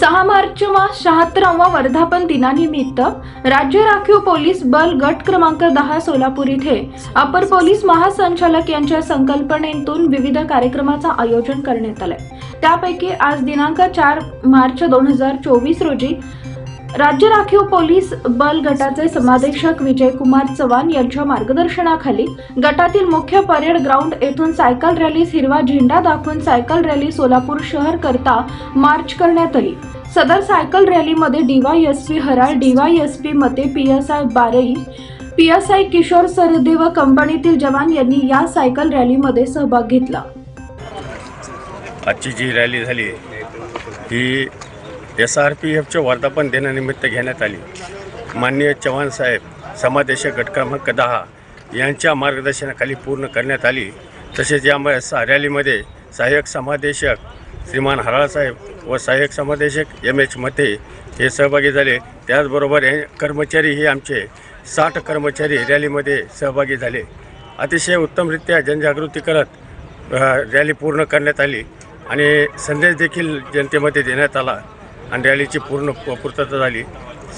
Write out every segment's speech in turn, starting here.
सहा मार्च वा शहात्तरावा वर्धापन दिनानिमित्त राज्य राखीव पोलीस बल गट क्रमांक दहा सोलापूर इथे अपर पोलीस महासंचालक यांच्या संकल्पनेतून विविध कार्यक्रमाचं आयोजन करण्यात आलंय. त्यापैकी आज दिनांक चार मार्च दोन हजार चोवीस रोजी राज्य राखीव पोलीस बल गटाचे समादेशक विजयकुमार चव्हाण यांच्या मार्गदर्शनाखाली गटातील मुख्य परेड ग्राउंड येथून सायकल रॅलीस हिरवा झेंडा दाखवून सायकल रॅली सोलापूर शहर करता मार्च करण्यात आली. सदर cycle रॅलीमध्ये DYSP Haral DYSP Mate PSI Barai PSI Kishor Sarde व कंपनीतील जवान यांनी या सायकल रॅलीमध्ये सहभाग घेतला. आजची जी रॅली झाली ही एस आर पी एफच्या वर्धापन दिनानिमित्त घेण्यात आली. माननीय चव्हाण साहेब समादेशक गट क्रमांक दहा यांच्या मार्गदर्शनाखाली पूर्ण करण्यात आली. तसेच या सा रॅलीमध्ये सहाय्यक समादेशक श्रीमान हराळसाहेब व सहाय्यक समादेशक एम एच मते हे सहभागी झाले. त्याचबरोबर हे कर्मचारी हे आमचे साठ कर्मचारी रॅलीमध्ये सहभागी झाले. अतिशय उत्तमरित्या जनजागृती करत रॅली पूर्ण करण्यात आली आणि संदेश देखील जनतेमध्ये देण्यात आला. आणि रॅलीची पूर्ण पूर्तता झाली.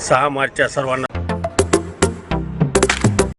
सहा मार्चच्या सर्वांना